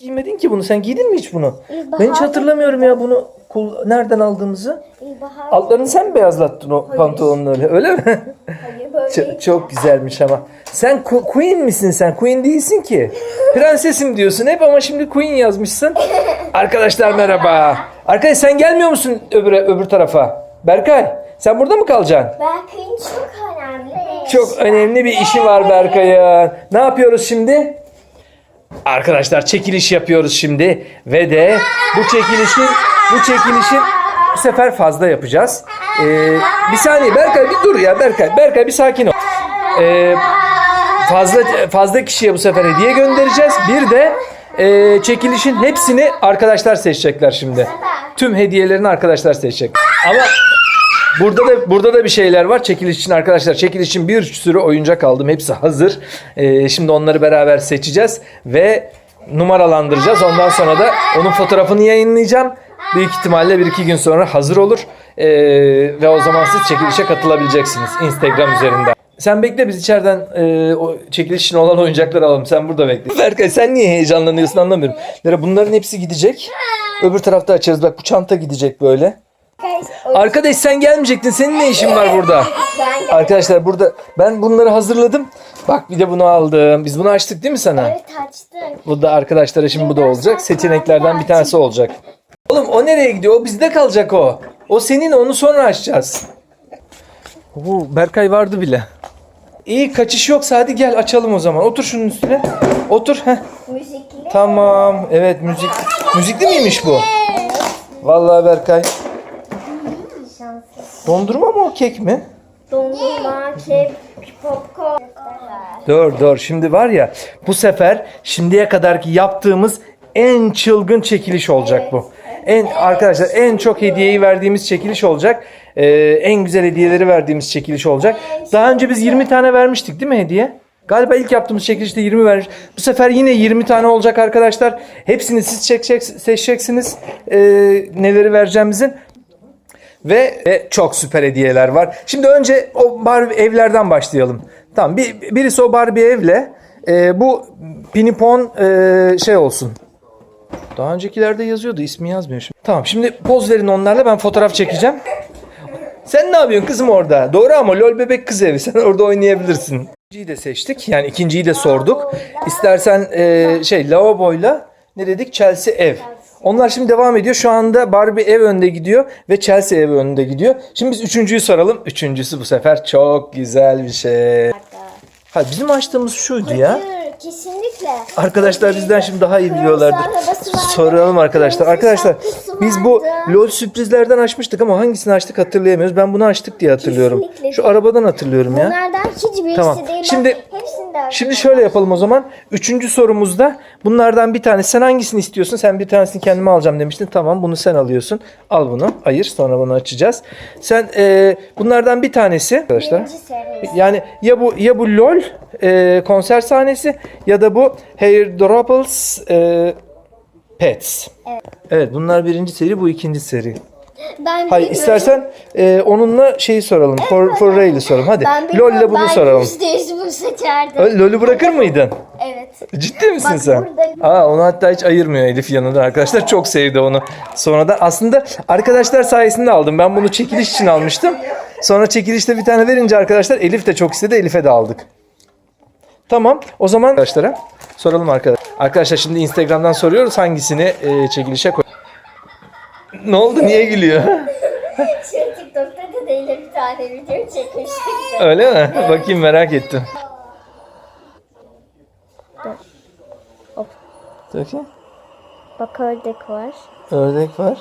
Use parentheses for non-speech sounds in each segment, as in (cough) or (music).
Giymedin ki bunu. Sen giydin mi hiç bunu? İlkbahar- Ben hiç hatırlamıyorum ya bunu kul- nereden aldığımızı. İlkbahar. Altlarını sen mi beyazlattın o pantolonları öyle mi? Hayır (laughs) böyle çok, çok güzelmiş ama. Sen queen misin sen? Queen değilsin ki. (laughs) Prensesim diyorsun hep ama şimdi queen yazmışsın. (laughs) Arkadaşlar merhaba. Arkadaş sen gelmiyor musun öbür, öbür tarafa? Berkay sen burada mı kalacaksın? Berkay'ın çok önemli. Çok önemli bir işi var Berkay'ın. Ne yapıyoruz şimdi? Arkadaşlar çekiliş yapıyoruz şimdi ve de bu çekilişin bu çekilişin bu sefer fazla yapacağız. Ee, bir saniye Berkay bir dur ya Berkay. Berkay bir sakin ol. Ee, fazla fazla kişiye bu sefer hediye göndereceğiz. Bir de e, çekilişin hepsini arkadaşlar seçecekler şimdi. Tüm hediyelerini arkadaşlar seçecek. Ama Burada da burada da bir şeyler var. Çekiliş için arkadaşlar. Çekiliş için bir sürü oyuncak aldım. Hepsi hazır. Ee, şimdi onları beraber seçeceğiz ve numaralandıracağız. Ondan sonra da onun fotoğrafını yayınlayacağım. Büyük ihtimalle bir iki gün sonra hazır olur. Ee, ve o zaman siz çekilişe katılabileceksiniz Instagram üzerinden. Sen bekle biz içeriden e, o çekiliş için olan oyuncakları alalım. Sen burada bekle. Berkay sen niye heyecanlanıyorsun anlamıyorum. Bunların hepsi gidecek. Öbür tarafta açarız. Bak bu çanta gidecek böyle. Arkadaş sen gelmeyecektin. Senin ne işin var burada? Arkadaşlar burada ben bunları hazırladım. Bak bir de bunu aldım. Biz bunu açtık değil mi sana? evet açtık. Bu da arkadaşlara şimdi bu da olacak. Seçeneklerden bir tanesi olacak. Oğlum o nereye gidiyor? O bizde kalacak o. O senin onu sonra açacağız. Oo, Berkay vardı bile. İyi kaçış yoksa hadi gel açalım o zaman. Otur şunun üstüne. Otur. Heh. Müzikli. Tamam. Evet müzik. Müzikli miymiş bu? Vallahi Berkay. Dondurma mı o kek mi? Dondurma, kek, popcorn. Dur dur şimdi var ya bu sefer şimdiye kadarki yaptığımız en çılgın çekiliş olacak bu. En arkadaşlar en çok hediyeyi verdiğimiz çekiliş olacak. Ee, en güzel hediyeleri verdiğimiz çekiliş olacak. Daha önce biz 20 tane vermiştik değil mi hediye? Galiba ilk yaptığımız çekilişte 20 vermiş. Bu sefer yine 20 tane olacak arkadaşlar. Hepsini siz çekecek, seçeceksiniz ee, neleri vereceğimizin. Ve, ve çok süper hediyeler var. Şimdi önce o Barbie evlerden başlayalım. Tamam bir, birisi o Barbie evle e, bu pinipon e, şey olsun. Daha öncekilerde yazıyordu ismi yazmıyor şimdi. Tamam şimdi poz verin onlarla ben fotoğraf çekeceğim. Sen ne yapıyorsun kızım orada? Doğru ama lol bebek kız evi sen orada oynayabilirsin. İkinciyi de seçtik yani ikinciyi de sorduk. İstersen e, şey lavaboyla ne dedik Chelsea ev. Onlar şimdi devam ediyor. Şu anda Barbie ev önde gidiyor ve Chelsea ev önde gidiyor. Şimdi biz üçüncüyü soralım. Üçüncüsü bu sefer çok güzel bir şey. Ha bizim açtığımız şuydu ya. Hayır, kesinlikle. Arkadaşlar bizden şimdi daha iyi biliyorlardır. Soralım arkadaşlar. Arkadaşlar biz bu. LOL sürprizlerden açmıştık ama hangisini açtık hatırlayamıyoruz. Ben bunu açtık diye hatırlıyorum. Kesinlikle. Şu arabadan hatırlıyorum ya. Bunlardan hiçbirisi Tamam. değil. Şimdi- hepsini de Şimdi şöyle yapalım o zaman. Üçüncü sorumuzda bunlardan bir tanesi. Sen hangisini istiyorsun? Sen bir tanesini kendime alacağım demiştin. Tamam bunu sen alıyorsun. Al bunu. Ayır. Sonra bunu açacağız. Sen e, bunlardan bir tanesi arkadaşlar. Yani ya bu ya bu LOL e, konser sahnesi ya da bu Hair Dropples e, Pets. Evet. Evet bunlar birinci seri bu ikinci seri. Ben Hayır bilmiyorum. istersen e, onunla şeyi soralım. For, for Ray'li soralım. Hadi ben bilmiyorum. LOL'le bunu ben soralım. yüzde yüz bunu seçerdim. Ö, LOL'ü bırakır mıydın? (laughs) Evet. Ciddi misin Bak sen? burada- Aa onu hatta hiç ayırmıyor Elif yanında arkadaşlar. Çok sevdi onu. Sonra da aslında arkadaşlar sayesinde aldım. Ben bunu çekiliş için almıştım. Sonra çekilişte bir tane verince arkadaşlar Elif de çok istedi. Elif'e de aldık. Tamam. O zaman arkadaşlara soralım arkadaşlar. Arkadaşlar şimdi Instagram'dan soruyoruz hangisini e, çekilişe koy. Ne oldu? Niye gülüyor? Şu TikTok'ta da değil bir tane video çekmiştik de. Öyle mi? Bakayım merak ettim. Bakayım. Bak ördek var. Ördek var.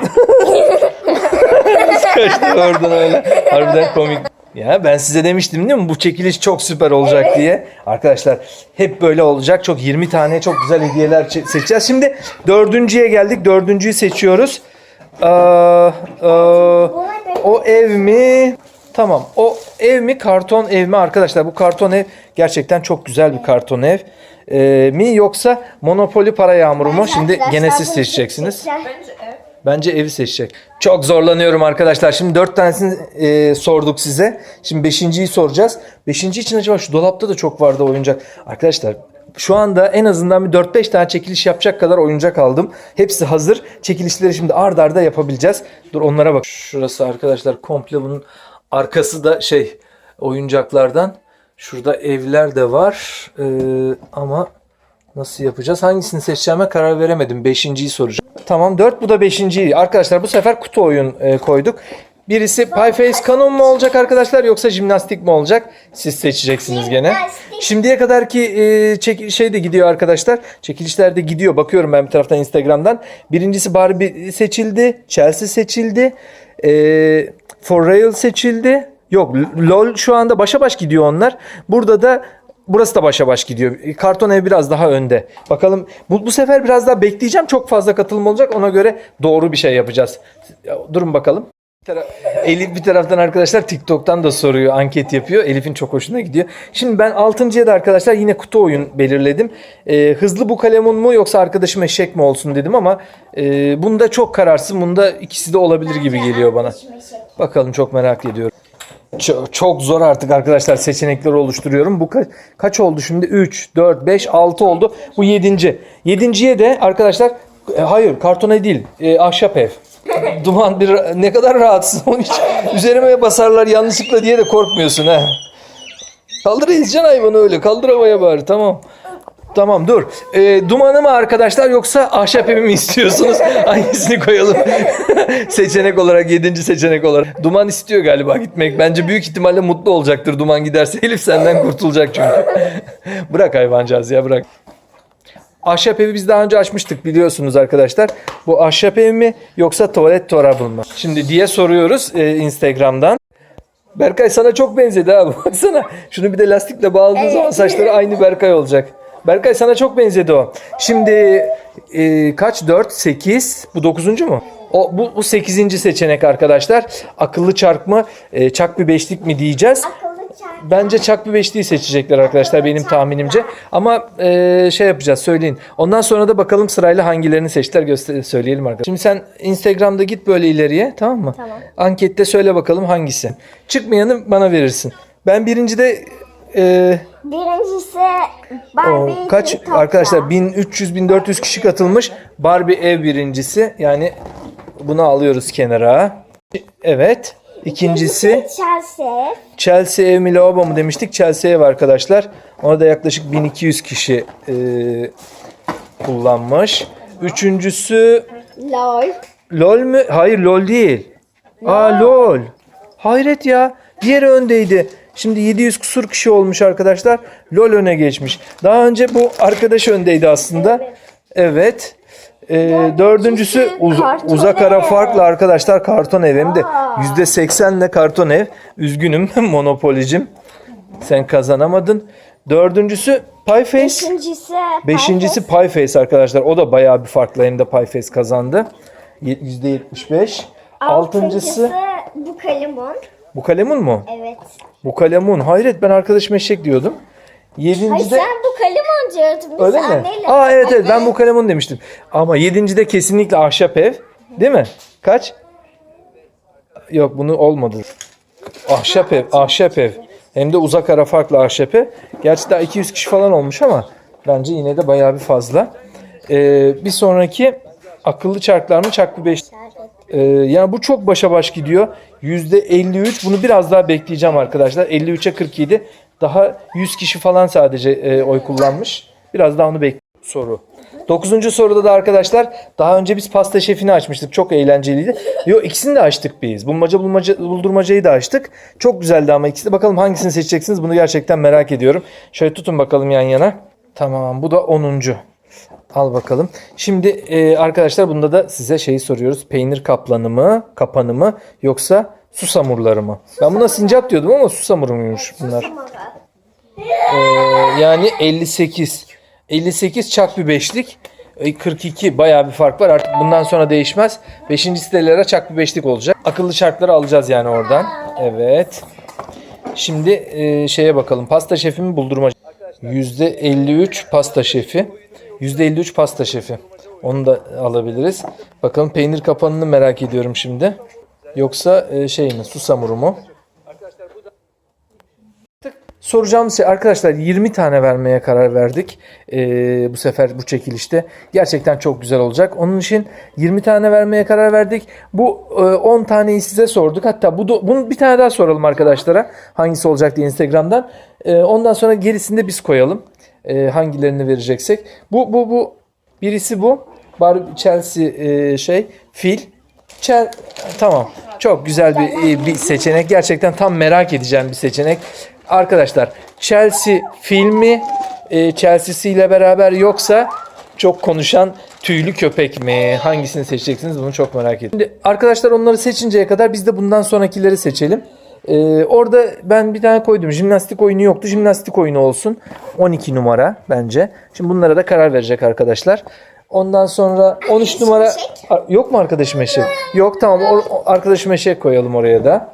(laughs) Kaçtı oradan öyle. Harbiden komik. Ya ben size demiştim değil mi bu çekiliş çok süper olacak diye. Arkadaşlar hep böyle olacak. Çok 20 tane çok güzel hediyeler çe- seçeceğiz. Şimdi dördüncüye geldik. Dördüncüyü seçiyoruz. Aa, aa, o ev mi? Tamam. O ev mi karton ev mi arkadaşlar? Bu karton ev gerçekten çok güzel bir karton ev. Ee, mi yoksa Monopoly para yağmuru mu? Şimdi gene siz seçeceksiniz. seçeceğim. Bence evi seçecek. Çok zorlanıyorum arkadaşlar. Şimdi dört tanesini e, sorduk size. Şimdi beşinciyi soracağız. Beşinci için acaba şu dolapta da çok vardı oyuncak. Arkadaşlar şu anda en azından bir 4-5 tane çekiliş yapacak kadar oyuncak aldım. Hepsi hazır. Çekilişleri şimdi ard arda yapabileceğiz. Dur onlara bak. Şurası arkadaşlar komple bunun arkası da şey oyuncaklardan. Şurada evler de var. Ee, ama nasıl yapacağız? Hangisini seçeceğime karar veremedim. Beşinciyi soracağım. Tamam 4 bu da beşinciyi. Arkadaşlar bu sefer kutu oyun e, koyduk. Birisi Pie Face Canon mu olacak arkadaşlar yoksa jimnastik mi olacak? Siz seçeceksiniz gene. Şimdiye kadar ki e, çek, şey de gidiyor arkadaşlar. Çekilişler de gidiyor. Bakıyorum ben bir taraftan Instagram'dan. Birincisi Barbie seçildi. Chelsea seçildi. E, For Real seçildi. Yok LOL şu anda başa baş gidiyor onlar. Burada da Burası da başa baş gidiyor. Karton ev biraz daha önde. Bakalım bu, bu sefer biraz daha bekleyeceğim. Çok fazla katılım olacak. Ona göre doğru bir şey yapacağız. Ya, Durun bakalım. Elif bir taraftan arkadaşlar TikTok'tan da soruyor, anket yapıyor. Elif'in çok hoşuna gidiyor. Şimdi ben 6.ya da arkadaşlar yine kutu oyun belirledim. Ee, hızlı bu kalemun mu yoksa arkadaşım eşek mi olsun dedim ama e, bunda çok kararsın. Bunda ikisi de olabilir gibi geliyor bana. Bakalım çok merak ediyorum. Çok, çok zor artık arkadaşlar seçenekleri oluşturuyorum. Bu ka- kaç oldu şimdi? 3, 4, 5, 6 oldu. Bu 7. 7.ye de arkadaşlar e, hayır kartona değil e, ahşap ev. (laughs) Duman bir ne kadar rahatsın onun için. Üzerime basarlar yanlışlıkla diye de korkmuyorsun ha. Kaldır ezeceksin hayvanı öyle. Kaldır havaya bari tamam. Tamam dur. E, dumanı mı arkadaşlar yoksa ahşap evi mi istiyorsunuz? (laughs) Hangisini koyalım? (laughs) seçenek olarak yedinci seçenek olarak. Duman istiyor galiba gitmek. Bence büyük ihtimalle mutlu olacaktır duman giderse. (laughs) Elif senden kurtulacak çünkü. bırak hayvancağız ya bırak. Ahşap evi biz daha önce açmıştık biliyorsunuz arkadaşlar. Bu ahşap ev mi yoksa tuvalet torabı mı? Şimdi diye soruyoruz e, Instagram'dan. Berkay sana çok benzedi ha baksana. Şunu bir de lastikle bağladığın Evet. zaman saçları aynı Berkay olacak. Berkay sana çok benzedi o. Şimdi e, kaç? 4, 8. Bu 9. mu? O, bu, bu 8. seçenek arkadaşlar. Akıllı çark mı? E, çak bir beşlik mi diyeceğiz. Bence çak bir beşliği seçecekler arkadaşlar benim tahminimce. Ama e, şey yapacağız söyleyin. Ondan sonra da bakalım sırayla hangilerini seçtiler göster söyleyelim arkadaşlar. Şimdi sen Instagram'da git böyle ileriye tamam mı? Tamam. Ankette söyle bakalım hangisi. Çıkmayanı bana verirsin. Ben birincide e, Birincisi o, Barbie. kaç TikTok'ta. arkadaşlar 1300-1400 kişi katılmış. Barbie ev birincisi. Yani bunu alıyoruz kenara. Evet. İkincisi Chelsea. Chelsea ev mi lavabo mu demiştik. Chelsea ev arkadaşlar. Ona da yaklaşık 1200 kişi e, kullanmış. Üçüncüsü LOL. LOL mü? Hayır LOL değil. Aa LOL. Hayret ya. Diğeri öndeydi. Şimdi 700 kusur kişi olmuş arkadaşlar. LOL öne geçmiş. Daha önce bu arkadaş öndeydi aslında. Evet. Ee, dördüncüsü uz- uzak ara ev. farklı arkadaşlar karton ev hem de. %80 ile karton ev. Üzgünüm (laughs) monopolicim. Sen kazanamadın. Dördüncüsü Pie Face. Beşincisi. Beşincisi Pie Face arkadaşlar. O da bayağı bir farklı hem de Pie Face kazandı. Ye- %75. Altıncısı bu kalemun. Bu kalemun mu? Evet. Bu kalemun. Hayret ben arkadaşım eşek diyordum. Hayır Yedincide sen bu kalemun diyordun. Öyle mi? Aa evet evet ben bu kalemun demiştim. Ama yedincide kesinlikle ahşap ev. Değil mi? Kaç? Yok bunu olmadı. Ahşap ev, ahşap ev. Hem de uzak ara farklı ahşap ev. Gerçi daha 200 kişi falan olmuş ama bence yine de bayağı bir fazla. Ee, bir sonraki akıllı çarklar mı? Çark bir beş. Ee, yani bu çok başa baş gidiyor. %53 bunu biraz daha bekleyeceğim arkadaşlar. 53'e 47. Daha 100 kişi falan sadece e, oy kullanmış. Biraz daha onu bekliyorum. Soru. Dokuzuncu soruda da arkadaşlar daha önce biz pasta şefini açmıştık. Çok eğlenceliydi. Yo ikisini de açtık biz. Bulmaca, bulmaca buldurmacayı da açtık. Çok güzeldi ama ikisi de. Bakalım hangisini seçeceksiniz bunu gerçekten merak ediyorum. Şöyle tutun bakalım yan yana. Tamam bu da 10. Al bakalım. Şimdi e, arkadaşlar bunda da size şeyi soruyoruz. Peynir kaplanı mı, kapanı mı yoksa susamurları mı? Ben buna sincap diyordum ama susamuru muymuş bunlar? Ee, yani 58. 58 çak bir beşlik. E, 42 bayağı bir fark var. Artık bundan sonra değişmez. 5. sitelere çak bir beşlik olacak. Akıllı çarkları alacağız yani oradan. Evet. Şimdi e, şeye bakalım. Pasta şefi mi buldurmacı? %53 pasta şefi. %53 pasta şefi. Onu da alabiliriz. Bakalım peynir kapanını merak ediyorum şimdi. Yoksa e, şey mi? Susamuru mu? soracağımız şey arkadaşlar 20 tane vermeye karar verdik. Ee, bu sefer bu çekilişte. Gerçekten çok güzel olacak. Onun için 20 tane vermeye karar verdik. Bu e, 10 taneyi size sorduk. Hatta bu da- bunu bir tane daha soralım arkadaşlara. Hangisi olacak diye Instagram'dan. Ee, ondan sonra gerisini de biz koyalım. Ee, hangilerini vereceksek. Bu bu bu birisi bu. Barbie Chelsea e, şey fil. Chel tamam. Çok güzel bir e, bir seçenek. Gerçekten tam merak edeceğim bir seçenek. Arkadaşlar Chelsea filmi e, Chelsea'siyle beraber yoksa çok konuşan tüylü köpek mi? Hangisini seçeceksiniz bunu çok merak ediyorum. Şimdi arkadaşlar onları seçinceye kadar biz de bundan sonrakileri seçelim. Ee, orada ben bir tane koydum. Jimnastik oyunu yoktu. Jimnastik oyunu olsun. 12 numara bence. Şimdi bunlara da karar verecek arkadaşlar. Ondan sonra 13 numara yok mu arkadaşım eşek? Yok tamam o, arkadaşım eşek koyalım oraya da.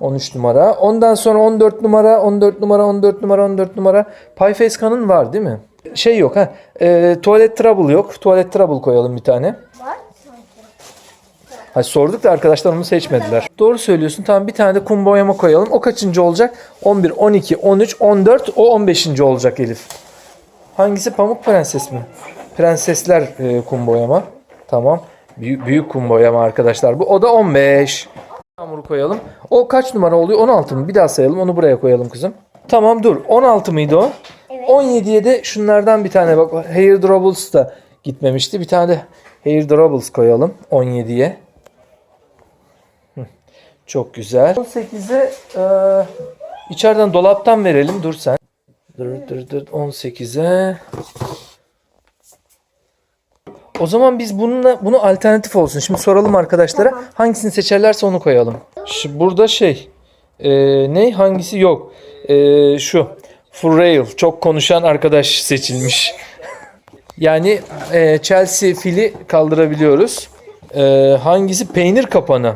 13 numara. Ondan sonra 14 numara, 14 numara, 14 numara, 14 numara. Payfeskan'ın var değil mi? Şey yok ha. E, tuvalet trouble yok. Tuvalet trouble koyalım bir tane. Var. Ha, sorduk da arkadaşlar onu seçmediler. Doğru söylüyorsun. Tamam bir tane de kum boyama koyalım. O kaçıncı olacak? 11, 12, 13, 14. O 15. olacak Elif. Hangisi? Pamuk Prenses mi? Prensesler e, kum boyama. Tamam. Büyük, büyük kum boyama arkadaşlar bu. O da 15. Yağmuru koyalım. O kaç numara oluyor? 16 mı? Bir daha sayalım. Onu buraya koyalım kızım. Tamam dur. 16 mıydı o? Evet. 17'ye de şunlardan bir tane bak. Hair Drobles da gitmemişti. Bir tane de Hair Drobles koyalım 17'ye. Çok güzel. 18'e e, içeriden dolaptan verelim. Dur sen. Dur dur dur 18'e. O zaman biz bununla bunu alternatif olsun. Şimdi soralım arkadaşlara. Tamam. Hangisini seçerlerse onu koyalım. Şimdi burada şey e, ne hangisi yok. E, şu Furrail çok konuşan arkadaş seçilmiş. Yani e, Chelsea fili kaldırabiliyoruz. E, hangisi peynir kapanı?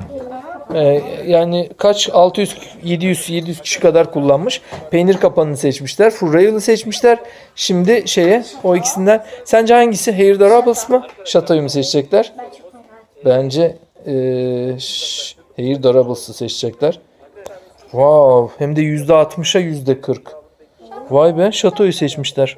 E, yani kaç 600 700 700 kişi kadar kullanmış. Peynir kapanını seçmişler. Furrail'ı seçmişler. Şimdi şeye o ikisinden sence hangisi? Hair Durables mı? Şatoyu mu seçecekler? Bence eee ş- Hair Durables'ı seçecekler. Wow, hem de %60'a %40. Vay be, Şato'yu seçmişler.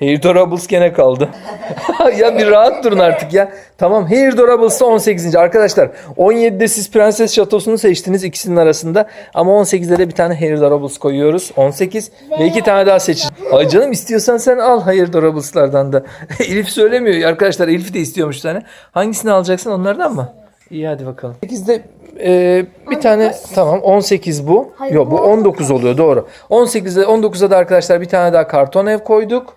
Hair Durables gene kaldı. (laughs) ya bir rahat durun artık ya. Tamam Hair Durables da 18. Arkadaşlar 17'de siz Prenses Şatosu'nu seçtiniz ikisinin arasında. Ama 18'de de bir tane Hair Durables koyuyoruz. 18 ve iki tane daha seçin. Ay canım istiyorsan sen al Hair Durables'lardan da. (laughs) Elif söylemiyor. Arkadaşlar Elif de istiyormuş tane. Hangisini alacaksın onlardan mı? İyi hadi bakalım. 8'de e, bir tane tamam 18 bu. Hayır, Yok bu bu 19 oluyor doğru. 18'de 19'a da arkadaşlar bir tane daha karton ev koyduk.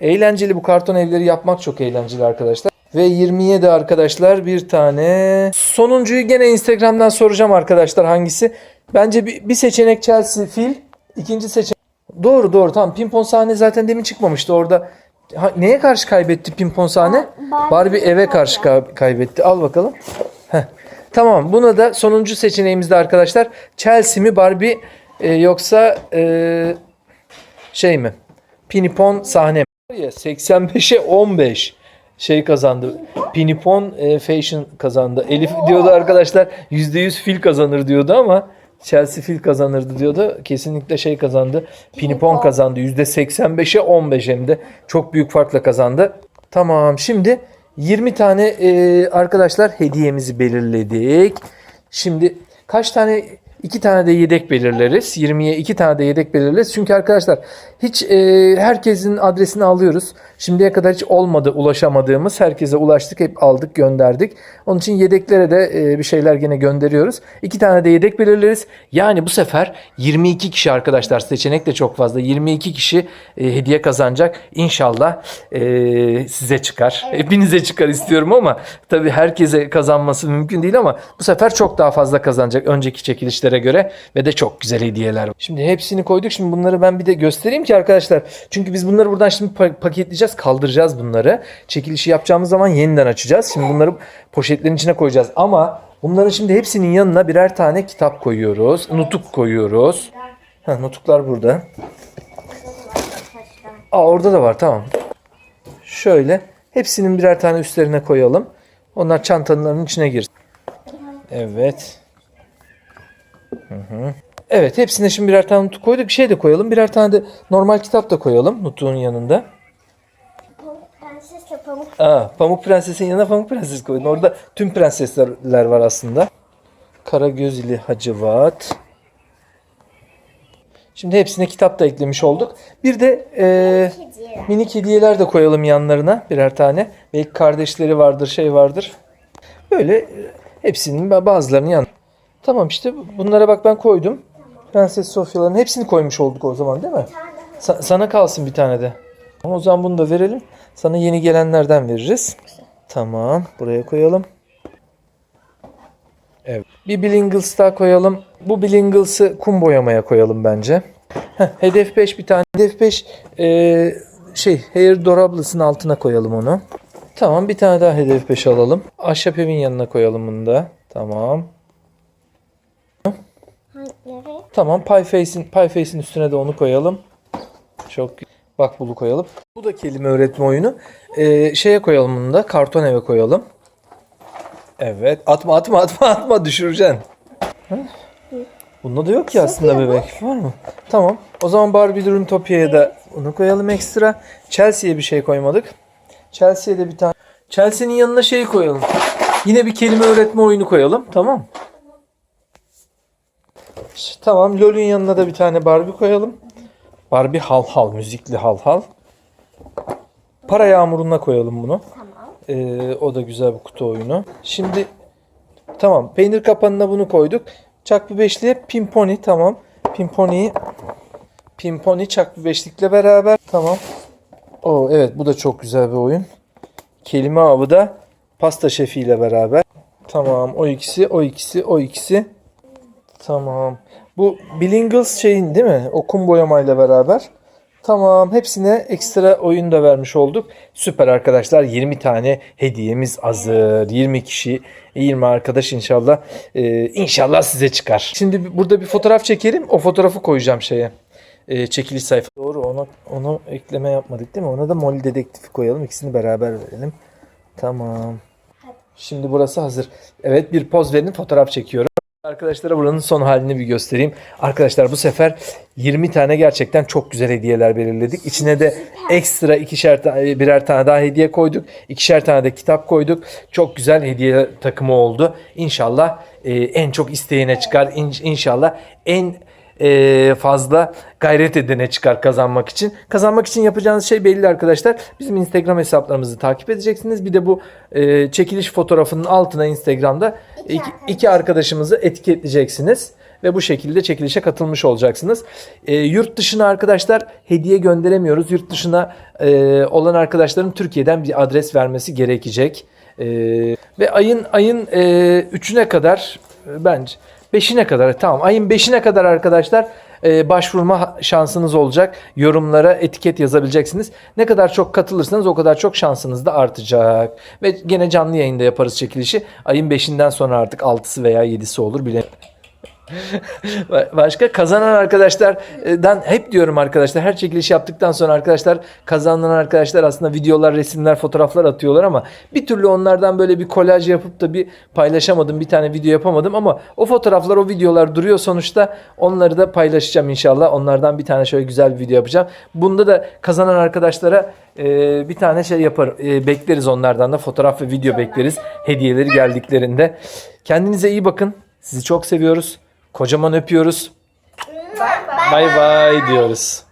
Eğlenceli bu karton evleri yapmak çok eğlenceli arkadaşlar. Ve 20'ye de arkadaşlar bir tane. Sonuncuyu gene Instagram'dan soracağım arkadaşlar hangisi. Bence bir, bir seçenek Chelsea fil. ikinci seçenek. Doğru doğru tamam. Pimpon sahne zaten demin çıkmamıştı orada. Ha, neye karşı kaybetti pimpon sahne? Barbie Barbie eve karşı ka- kaybetti. Al bakalım. Heh. Tamam buna da sonuncu seçeneğimizde arkadaşlar. Chelsea mi Barbie e, yoksa e, şey mi? Pinipon sahne mi? Ya, 85'e 15 şey kazandı. Pinipon e, Fashion kazandı. Elif diyordu arkadaşlar %100 fil kazanır diyordu ama Chelsea fil kazanırdı diyordu. Kesinlikle şey kazandı. Pinipon kazandı. %85'e 15 hem de. Çok büyük farkla kazandı. Tamam şimdi 20 tane e, arkadaşlar hediyemizi belirledik. Şimdi kaç tane iki tane de yedek belirleriz. 20'ye iki tane de yedek belirleriz. Çünkü arkadaşlar hiç e, herkesin adresini alıyoruz. Şimdiye kadar hiç olmadı ulaşamadığımız. Herkese ulaştık. Hep aldık gönderdik. Onun için yedeklere de e, bir şeyler gene gönderiyoruz. İki tane de yedek belirleriz. Yani bu sefer 22 kişi arkadaşlar seçenek de çok fazla. 22 kişi e, hediye kazanacak. İnşallah e, size çıkar. Hepinize çıkar istiyorum ama tabii herkese kazanması mümkün değil ama bu sefer çok daha fazla kazanacak önceki çekilişlere göre ve de çok güzel hediyeler. Şimdi hepsini koyduk. Şimdi bunları ben bir de göstereyim ki arkadaşlar. Çünkü biz bunları buradan şimdi pa- paketleyeceğiz, kaldıracağız bunları. Çekilişi yapacağımız zaman yeniden açacağız. Şimdi bunları poşetlerin içine koyacağız ama bunların şimdi hepsinin yanına birer tane kitap koyuyoruz. Nutuk koyuyoruz. Ha, nutuklar burada. Aa orada da var tamam. Şöyle hepsinin birer tane üstlerine koyalım. Onlar çantaların içine girsin. Evet. Hı hı. Evet hepsine şimdi birer tane nutuk koyduk. Bir şey de koyalım. Birer tane de normal kitap da koyalım nutuğun yanında. Pamuk prensesle pamuk. Aa, Pamuk Prenses'in yanına Pamuk Prenses koydun. Orada tüm prensesler var aslında. Karagözili Hacivat. Şimdi hepsine kitap da eklemiş olduk. Bir de e, Hediye. minik hediyeler de koyalım yanlarına birer tane. Belki kardeşleri vardır, şey vardır. Böyle e, hepsinin ba- bazılarının yan. Tamam işte bunlara bak ben koydum. Prenses Sofya'ların hepsini koymuş olduk o zaman değil mi? Sa- sana kalsın bir tane de. Ama o zaman bunu da verelim. Sana yeni gelenlerden veririz. Tamam. Buraya koyalım. Evet. Bir Billingles daha koyalım. Bu Billingles'ı kum boyamaya koyalım bence. Heh, hedef 5 bir tane. Hedef 5 eee, şey Hair Dorables'ın altına koyalım onu. Tamam bir tane daha hedef 5 alalım. Ahşap evin yanına koyalım bunu da. Tamam. Tamam Pie Face'in Pie Face'in üstüne de onu koyalım. Çok Bak bunu koyalım. Bu da kelime öğretme oyunu. Ee, şeye koyalım bunu da. Karton eve koyalım. Evet. Atma atma atma atma düşüreceksin. Hı? Bunda da yok ki aslında bebek. Var mı? Tamam. O zaman Barbie Dream Topia'ya da onu koyalım ekstra. Chelsea'ye bir şey koymadık. Chelsea'ye de bir tane. Chelsea'nin yanına şey koyalım. Yine bir kelime öğretme oyunu koyalım. Tamam. Tamam. LoL'ün yanına da bir tane Barbie koyalım. Barbie hal hal. Müzikli hal hal. Para yağmuruna koyalım bunu. Tamam. Ee, o da güzel bir kutu oyunu. Şimdi tamam. Peynir kapanına bunu koyduk. Çaklı beşliğe Pimponi tamam. Pimponi'yi Pimponi çaklı beşlikle beraber tamam. O evet bu da çok güzel bir oyun. Kelime avı da pasta şefiyle beraber. Tamam o ikisi o ikisi o ikisi. Tamam. Bu Billingles şeyin değil mi? O kum boyamayla beraber. Tamam. Hepsine ekstra oyun da vermiş olduk. Süper arkadaşlar. 20 tane hediyemiz hazır. 20 kişi, 20 arkadaş inşallah. Ee, inşallah size çıkar. Şimdi burada bir fotoğraf çekelim. O fotoğrafı koyacağım şeye. Ee, çekiliş sayfa. Doğru. Ona onu ekleme yapmadık değil mi? Ona da Molly dedektifi koyalım. İkisini beraber verelim. Tamam. Şimdi burası hazır. Evet bir poz verin. Fotoğraf çekiyorum. Arkadaşlara buranın son halini bir göstereyim. Arkadaşlar bu sefer 20 tane gerçekten çok güzel hediyeler belirledik. İçine de ekstra ikişer tane, birer tane daha hediye koyduk. İkişer tane de kitap koyduk. Çok güzel hediye takımı oldu. İnşallah e, en çok isteyene çıkar. İn- İnşallah en e, fazla gayret edene çıkar kazanmak için. Kazanmak için yapacağınız şey belli arkadaşlar. Bizim Instagram hesaplarımızı takip edeceksiniz. Bir de bu e, çekiliş fotoğrafının altına Instagram'da iki, iki arkadaşımızı etiketleyeceksiniz. Ve bu şekilde çekilişe katılmış olacaksınız. E, yurt dışına arkadaşlar hediye gönderemiyoruz. Yurt dışına e, olan arkadaşların Türkiye'den bir adres vermesi gerekecek. E, ve ayın ayın e, 3'üne kadar e, bence 5'ine kadar tamam ayın 5'ine kadar arkadaşlar e, başvurma şansınız olacak. Yorumlara etiket yazabileceksiniz. Ne kadar çok katılırsanız o kadar çok şansınız da artacak. Ve gene canlı yayında yaparız çekilişi. Ayın 5'inden sonra artık 6'sı veya 7'si olur bilemiyorum. (laughs) Ba- Başka kazanan arkadaşlardan hep diyorum arkadaşlar her çekiliş yaptıktan sonra arkadaşlar kazanan arkadaşlar aslında videolar, resimler, fotoğraflar atıyorlar ama bir türlü onlardan böyle bir kolaj yapıp da bir paylaşamadım. Bir tane video yapamadım ama o fotoğraflar, o videolar duruyor sonuçta. Onları da paylaşacağım inşallah. Onlardan bir tane şöyle güzel bir video yapacağım. Bunda da kazanan arkadaşlara e, bir tane şey yapar. e, bekleriz onlardan da fotoğraf ve video bekleriz. Hediyeleri geldiklerinde. Kendinize iyi bakın. Sizi çok seviyoruz. Kocaman öpüyoruz. Bay bay diyoruz.